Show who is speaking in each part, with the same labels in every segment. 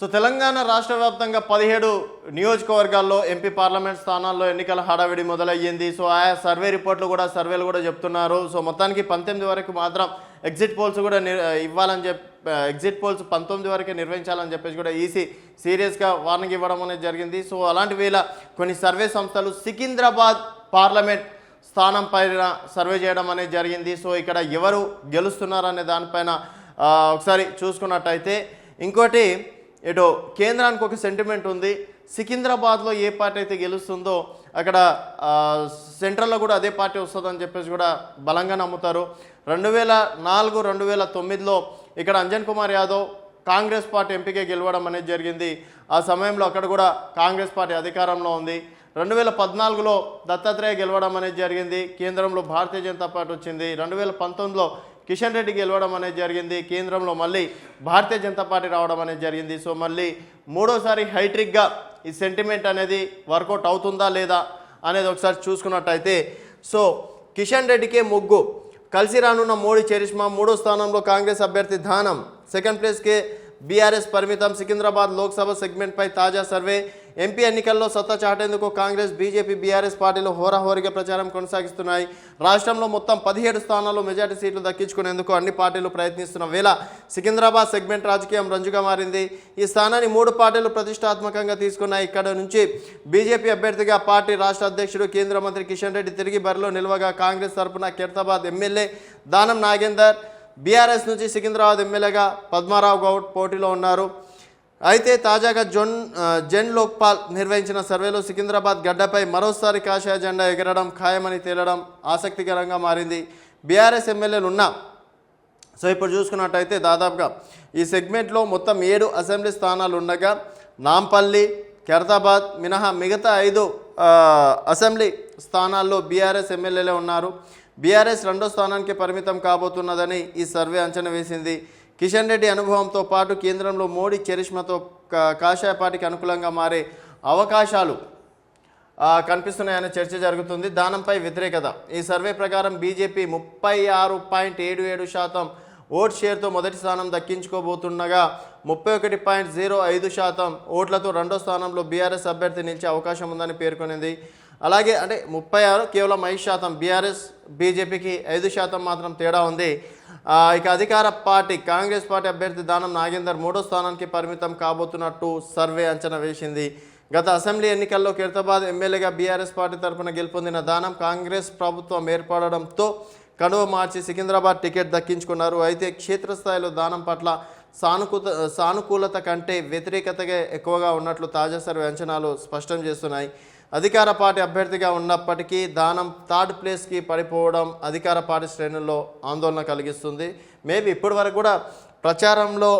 Speaker 1: So Telangana రాష్ట్ర వ్యాప్తంగా పదిహేడు నియోజకవర్గాల్లో ఎంపీ పార్లమెంట్ స్థానాల్లో ఎన్నికల హడావిడి మొదలయ్యింది. సో ఆయా సర్వే రిపోర్ట్లు కూడా సర్వేలు కూడా చెప్తున్నారు. సో మొత్తానికి పంతొమ్మిది వరకు మాత్రం ఎగ్జిట్ పోల్స్ కూడా ఇవ్వాలని చెప్పి ఎగ్జిట్ పోల్స్ పంతొమ్మిది వరకే నిర్వహించాలని చెప్పేసి కూడా ఈసీ సీరియస్గా వార్నింగ్ ఇవ్వడం అనేది జరిగింది. సో అలాంటి వేళ కొన్ని సర్వే సంస్థలు సికింద్రాబాద్ పార్లమెంట్ స్థానం పైన సర్వే చేయడం అనేది జరిగింది. సో ఇక్కడ ఎవరు గెలుస్తున్నారు అనే దానిపైన ఒకసారి చూసుకున్నట్టయితే ఇంకోటి ఏటో కేంద్రానికి ఒక సెంటిమెంట్ ఉంది. సికింద్రాబాద్లో ఏ పార్టీ అయితే గెలుస్తుందో అక్కడ సెంట్రల్లో కూడా అదే పార్టీ వస్తుందని చెప్పేసి కూడా బలంగా నమ్ముతారు. రెండు వేల నాలుగు రెండు వేల తొమ్మిదిలో ఇక్కడ అంజన్ కుమార్ యాదవ్ కాంగ్రెస్ పార్టీ ఎంపీకే గెలవడం అనేది జరిగింది. ఆ సమయంలో అక్కడ కూడా కాంగ్రెస్ పార్టీ అధికారంలో ఉంది. రెండు వేల పద్నాలుగులో దత్తాత్రేయ గెలవడం అనేది జరిగింది. కేంద్రంలో భారతీయ జనతా పార్టీ వచ్చింది. రెండు వేల పంతొమ్మిదిలో కిషన్ రెడ్డి గెలవడం అనేది జరిగింది. కేంద్రంలో మళ్ళీ భారతీయ జనతా పార్టీ రావడం అనేది జరిగింది. సో మళ్ళీ మూడోసారి హైట్రిక్గా ఈ సెంటిమెంట్ అనేది వర్కౌట్ అవుతుందా లేదా అనేది ఒకసారి చూసుకున్నట్టయితే సో కిషన్ రెడ్డికే ముగ్గు. కలిసి రానున్న మోడీ చరిష్మా మూడో స్థానంలో కాంగ్రెస్ అభ్యర్థి ధానం. సెకండ్ ప్లేస్కే బీఆర్ఎస్ పరిమితం. సికింద్రాబాద్ లోక్సభ సెగ్మెంట్పై తాజా సర్వే. ఎంపీ ఎన్నికల్లో సత్తా చాటేందుకు కాంగ్రెస్ బీజేపీ బీఆర్ఎస్ పార్టీలు హోరాహోరీగా ప్రచారం కొనసాగిస్తున్నాయి. రాష్ట్రంలో మొత్తం పదిహేడు స్థానాల్లో మెజార్టీ సీట్లు దక్కించుకునేందుకు అన్ని పార్టీలు ప్రయత్నిస్తున్న వేళ సికింద్రాబాద్ సెగ్మెంట్ రాజకీయం రంజుగా మారింది. ఈ స్థానాన్ని మూడు పార్టీలు ప్రతిష్టాత్మకంగా తీసుకున్నాయి. ఇక్కడ నుంచి బీజేపీ అభ్యర్థిగా పార్టీ రాష్ట్ర అధ్యక్షుడు కేంద్ర మంత్రి కిషన్ రెడ్డి తిరిగి బరిలో నిలవగా కాంగ్రెస్ తరపున కెర్తాబాద్ ఎమ్మెల్యే దానం నాగేందర్ బీఆర్ఎస్ నుంచి సికింద్రాబాద్ ఎమ్మెల్యేగా పద్మారావు గౌడ్ పోటీలో ఉన్నారు. అయితే తాజాగా జొన్ జెన్ లోక్పాల్ నిర్వహించిన సర్వేలో సికింద్రాబాద్ గడ్డపై మరోసారి కాషాయ జెండా ఎగరడం ఖాయమని తేలడం ఆసక్తికరంగా మారింది. బీఆర్ఎస్ ఎమ్మెల్యేలు ఉన్నా సో ఇప్పుడు చూసుకున్నట్టయితే దాదాపుగా ఈ సెగ్మెంట్లో మొత్తం ఏడు అసెంబ్లీ స్థానాలు ఉండగా నాంపల్లి ఖైరతాబాద్ మినహా మిగతా ఐదు అసెంబ్లీ స్థానాల్లో బీఆర్ఎస్ ఎమ్మెల్యేలే ఉన్నారు. బీఆర్ఎస్ రెండో స్థానానికి పరిమితం కాబోతున్నదని ఈ సర్వే అంచనా వేసింది. కిషన్ రెడ్డి అనుభవంతో పాటు కేంద్రంలో మోడీ చరిష్మతో కాషాయపాటికి కాషాయ పార్టీకి అనుకూలంగా మారే అవకాశాలు కనిపిస్తున్నాయనే చర్చ జరుగుతుంది. దానంపై వ్యతిరేకత. ఈ సర్వే ప్రకారం బీజేపీ ముప్పై ఆరు పాయింట్ ఏడు ఏడు శాతం ఓట్ షేర్తో మొదటి స్థానం దక్కించుకోబోతుండగా ముప్పై ఒకటి పాయింట్ జీరో ఐదు శాతం ఓట్లతో రెండో స్థానంలో బీఆర్ఎస్ అభ్యర్థి నిలిచే అవకాశం ఉందని పేర్కొనింది. అలాగే అంటే ముప్పై ఆరు కేవలం ఐదు శాతం బీఆర్ఎస్ బీజేపీకి ఐదు శాతం మాత్రం తేడా ఉంది. ఇక అధికార పార్టీ కాంగ్రెస్ పార్టీ అభ్యర్థి దానం నాగేందర్ మూడో స్థానానికి పరిమితం కాబోతున్నట్టు సర్వే అంచనా వేసింది. గత అసెంబ్లీ ఎన్నికల్లో ఖైరతాబాద్ ఎమ్మెల్యేగా బీఆర్ఎస్ పార్టీ తరఫున గెలుపొందిన దానం కాంగ్రెస్ ప్రభుత్వం ఏర్పడడంతో కనువ మార్చి సికింద్రాబాద్ టికెట్ దక్కించుకున్నారు. అయితే క్షేత్రస్థాయిలో దానం పట్ల సానుకూత సానుకూలత కంటే వ్యతిరేకతగా ఎక్కువగా ఉన్నట్లు తాజా సర్వే అంచనాలు స్పష్టం చేస్తున్నాయి. అధికార పార్టీ అభ్యర్థిగా ఉన్నప్పటికీ దానం థర్డ్ ప్లేస్కి పడిపోవడం అధికార పార్టీ శ్రేణుల్లో ఆందోళన కలిగిస్తుంది. మేబీ ఇప్పటి వరకు కూడా ప్రచారంలో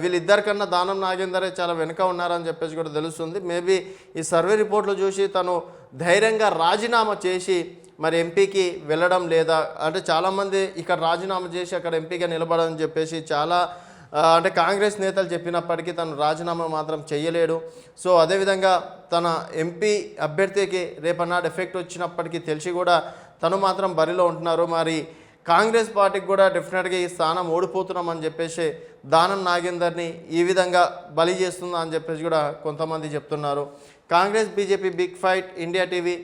Speaker 1: వీళ్ళిద్దరికన్నా దానం నాగేందరే చాలా వెనుక ఉన్నారని చెప్పేసి కూడా తెలుస్తుంది. మేబీ ఈ సర్వే రిపోర్ట్లు చూసి తను ధైర్యంగా రాజీనామా చేసి మరి ఎంపీకి వెళ్ళడం లేదా అంటే చాలామంది ఇక్కడ రాజీనామా చేసి అక్కడ ఎంపీగా నిలబడని చెప్పేసి చాలా అంటే కాంగ్రెస్ నేతలు చెప్పినప్పటికీ తను రాజీనామా మాత్రం చేయలేడు సో అదేవిధంగా తన ఎంపీ అభ్యర్థికి రేపన్నాడు ఎఫెక్ట్ వచ్చినప్పటికీ తెలిసి కూడా తను మాత్రం బరిలో ఉంటున్నారు. మరి కాంగ్రెస్ పార్టీకి కూడా డెఫినెట్గా ఈ స్థానం ఓడిపోతున్నామని చెప్పేసి దానం నాగేందర్ని ఈ విధంగా బలి చేస్తుందా అని చెప్పేసి కూడా కొంతమంది చెప్తున్నారు. Congress BJP big fight India TV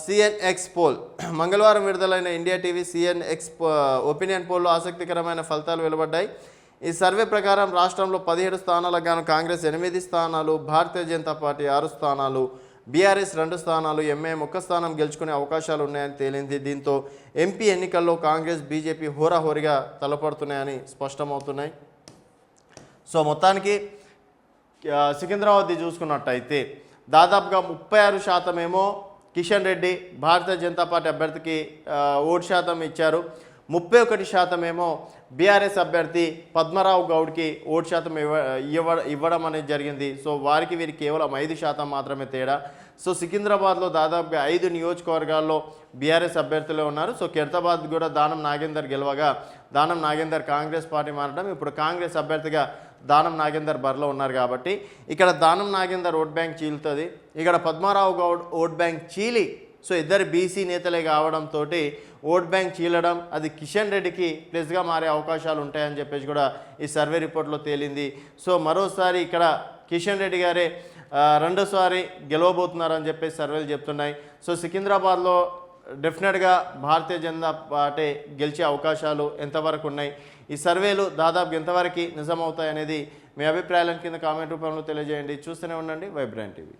Speaker 1: CNX poll. మంగళవారం విడుదలైన ఇండియా టీవీ సిఎన్ఎక్స్ ఒపీనియన్ పోల్లో ఆసక్తికరమైన ఫలితాలు వెలువడ్డాయి. ఈ సర్వే ప్రకారం రాష్ట్రంలో పదిహేడు స్థానాలకు గాను కాంగ్రెస్ ఎనిమిది స్థానాలు భారతీయ జనతా పార్టీ ఆరు స్థానాలు బీఆర్ఎస్ రెండు స్థానాలు ఎంఐఎం ఒక్క స్థానం గెలుచుకునే అవకాశాలు ఉన్నాయని తేలింది. దీంతో ఎంపీ ఎన్నికల్లో కాంగ్రెస్ బీజేపీ హోరాహోరీగా తలపడుతున్నాయని స్పష్టమవుతున్నాయి. సో మొత్తానికి సికింద్రాబాద్ది సికింద్రాబాద్ చూసుకున్నట్టయితే దాదాపుగా ముప్పై ఆరు శాతం ఏమో కిషన్ రెడ్డి భారతీయ జనతా పార్టీ అభ్యర్థికి ఓటు శాతం ఇచ్చారు. ముప్పై ఒకటి శాతం ఏమో బీఆర్ఎస్ అభ్యర్థి పద్మరావు గౌడ్కి ఓటు శాతం ఇవ్వ ఇవ్వ ఇవ్వడం అనేది జరిగింది. సో వారికి వీరికి కేవలం ఐదు శాతం మాత్రమే తేడా. సో సికింద్రాబాద్లో దాదాపుగా ఐదు నియోజకవర్గాల్లో బీఆర్ఎస్ అభ్యర్థులే ఉన్నారు. సో ఖైరతాబాద్ కూడా దానం నాగేందర్ గెలవగా దానం నాగేందర్ కాంగ్రెస్ పార్టీ మారడం. ఇప్పుడు కాంగ్రెస్ అభ్యర్థిగా దానం నాగేందర్ బరిలో ఉన్నారు కాబట్టి ఇక్కడ దానం నాగేందర్ ఓట్ బ్యాంక్ చీలుతుంది. ఇక్కడ పద్మారావు గౌడ్ ఓట్ బ్యాంక్ చీలి సో ఇద్దరు బీసీ నేతలే కావడంతో ఓట్ బ్యాంక్ చీలడం అది కిషన్ రెడ్డికి ప్లస్గా మారే అవకాశాలు ఉంటాయని చెప్పేసి కూడా ఈ సర్వే రిపోర్ట్లో తేలింది. సో మరోసారి ఇక్కడ కిషన్ రెడ్డి గారే రెండోసారి గెలవబోతున్నారని చెప్పేసి సర్వేలు చెప్తున్నాయి. సో సికింద్రాబాద్లో డెఫినెట్గా భారతీయ జనతా పార్టీ గెలిచే అవకాశాలు ఎంతవరకు ఉన్నాయి? ఈ సర్వేలు దాదాపు ఎంతవరకు నిజమవుతాయి అనేది మీ అభిప్రాయాలను కింద కామెంట్ రూపంలో తెలియజేయండి. చూస్తూనే ఉండండి వైబ్రాంట్ టీవీ